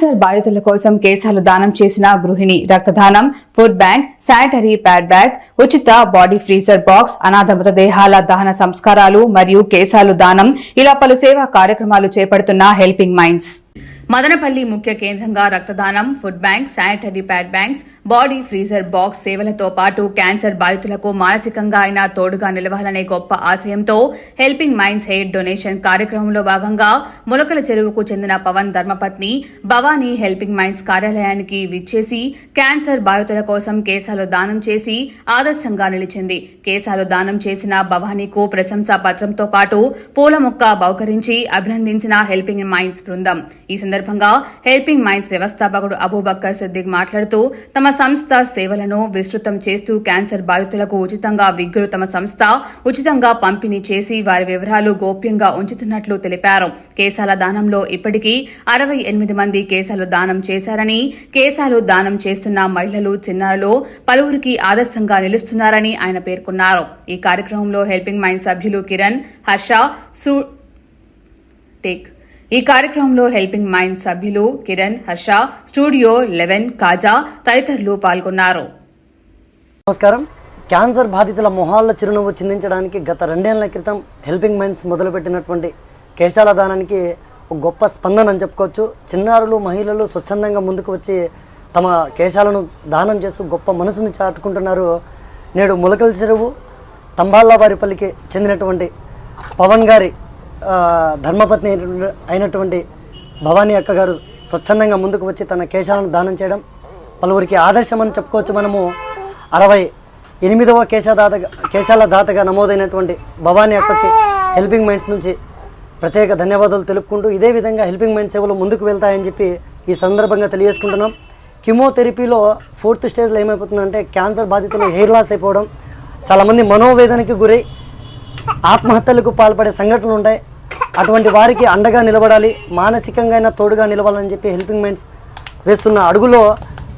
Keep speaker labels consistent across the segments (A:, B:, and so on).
A: Cancer బాధితుల కోసం కేశాలు దానం చేసిన గృహిణి రక్తదానం food bank sanitary pad bag ఉచిత బాడీ ఫ్రీజర్ బాక్స్ అనాథ మృతదేహాల దహన సంస్కారాలు మరియు కేశాలు దానం. ఇలా పలు సేవా కార్యక్రమాలు చేపడుతున్న హెల్పింగ్ మైండ్స్. మదనపల్లి ముఖ్య కేంద్రంగా రక్తదానం food bank sanitary pad banks body freezer box సేవలతో పాటు క్యాన్సర్ బాధితులకు మానసికంగా అయినా తోడుగా నిలవాలనే గొప్ప ఆశయంతో హెల్పింగ్ మైండ్స్ హెయిర్ డొనేషన్ కార్యక్రమంలో భాగంగా ములకల చెరువుకు చెందిన పవన్ ధర్మపత్ని భవానీ హెల్పింగ్ మైండ్స్ కార్యాలయానికి విచ్చేసి క్యాన్సర్ బాధితుల కోసం కేశాలు దానం చేసి ఆదర్శంగా నిలిచింది. కేశాలు దానం చేసిన భవానీకు ప్రశంసా పత్రంతో పాటు పూల మొక్క బహుకరించి అభినందించిన హెల్పింగ్ మైండ్స్ బృందం. ఈ సందర్భంగా హెల్పింగ్ మైండ్స్ వ్యవస్థాపకుడు అబూబక్కర్ సిద్దిక్ మాట్లాడుతూ తమ సంస్థ సేవలను విస్తృతం చేస్తూ క్యాన్సర్ బాధితులకు ఉచితంగా విగ్గులు తమ సంస్థ ఉచితంగా పంపిణీ చేసి వారి వివరాలు గోప్యంగా ఉంచుతున్నట్లు తెలిపారు. కేశాల దానంలో ఇప్పటికీ అరవై ఎనిమిది మంది కేశాలు దానం చేశారని కేశాలు దానం చేస్తున్న మహిళలు చిన్నారులు పలువురికి ఆదర్శంగా నిలుస్తున్నారని ఆయన పేర్కొన్నారు. ఈ కార్యక్రమంలో హెల్పింగ్ మైండ్ సభ్యులు కిరణ్ హర్ష సూ టేక్ ఈ కార్యక్రమంలో హెల్పింగ్ మైండ్ సభ్యులు కిరణ్ హర్ష స్టూడియో లెవెన్ కాజా తదితరులు పాల్గొన్నారు.
B: నమస్కారం. క్యాన్సర్ బాధితుల మొహాల్లో చిరునవ్వు చిందించడానికి గత రెండేళ్ళ క్రితం హెల్పింగ్ మైండ్స్ మొదలుపెట్టినటువంటి కేశాల దానానికి ఒక గొప్ప స్పందన అని చెప్పుకోవచ్చు. చిన్నారులు మహిళలు స్వచ్ఛందంగా ముందుకు వచ్చి తమ కేశాలను దానం చేస్తూ గొప్ప మనసుని చాటుకుంటున్నారు. నేడు ములకల చెరువు తంబాళ్ళవారిపల్లికి చెందినటువంటి పవన్ గారి ధర్మపత్ని అయినటువంటి- భవానీ అక్క గారు స్వచ్ఛందంగా ముందుకు వచ్చి తన కేశాలను దానం చేయడం పలువురికి ఆదర్శం అని చెప్పుకోవచ్చు మనము. అరవై ఎనిమిదవ కేశదాత కేశాల దాతగా నమోదైనటువంటి భవానీ అక్కకి హెల్పింగ్ మైండ్స్ నుంచి ప్రత్యేక ధన్యవాదాలు తెలుపుకుంటూ ఇదే విధంగా హెల్పింగ్ మైండ్ సేవలు ముందుకు వెళ్తాయని చెప్పి ఈ సందర్భంగా తెలియజేసుకుంటున్నాం. కిమోథెరపీలో ఫోర్త్ స్టేజ్లో ఏమైపోతుందంటే క్యాన్సర్ బాధితులు హెయిర్ లాస్ అయిపోవడం చాలామంది మనోవేదనకి గురై ఆత్మహత్యలకు పాల్పడే సంఘటనలు ఉంటాయి. అటువంటి వారికి అండగా నిలబడాలి మానసికంగా అయినా తోడుగా నిలవాలని చెప్పి హెల్పింగ్ మైండ్స్ వేస్తున్న అడుగులో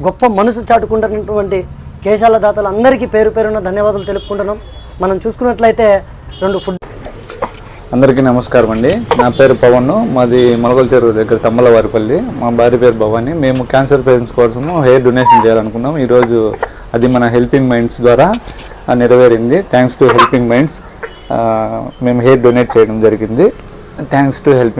B: గొప్ప మనసు చాటుకుంటున్నటువంటి కేశాల దాతలు అందరికీ పేరు పేరున ధన్యవాదాలు తెలుపుకుంటున్నాం. మనం చూసుకున్నట్లయితే రెండు ఫుడ్
C: అందరికీ నమస్కారం అండి. నా పేరు పవన్ మాది మొలగల్చేరు చెరువు దగ్గర తమ్మలవారిపల్లి. మా భార్య పేరు భవాని. మేము క్యాన్సర్ పేషెంట్స్ కోసము హెయిర్ డొనేషన్ చేయాలనుకున్నాం. ఈరోజు అది మన హెల్పింగ్ మైండ్స్ ద్వారా నెరవేరింది. థ్యాంక్స్ టు హెల్పింగ్ మైండ్స్ మేము హెయిర్ డొనేట్ చేయడం జరిగింది. Thanks to helping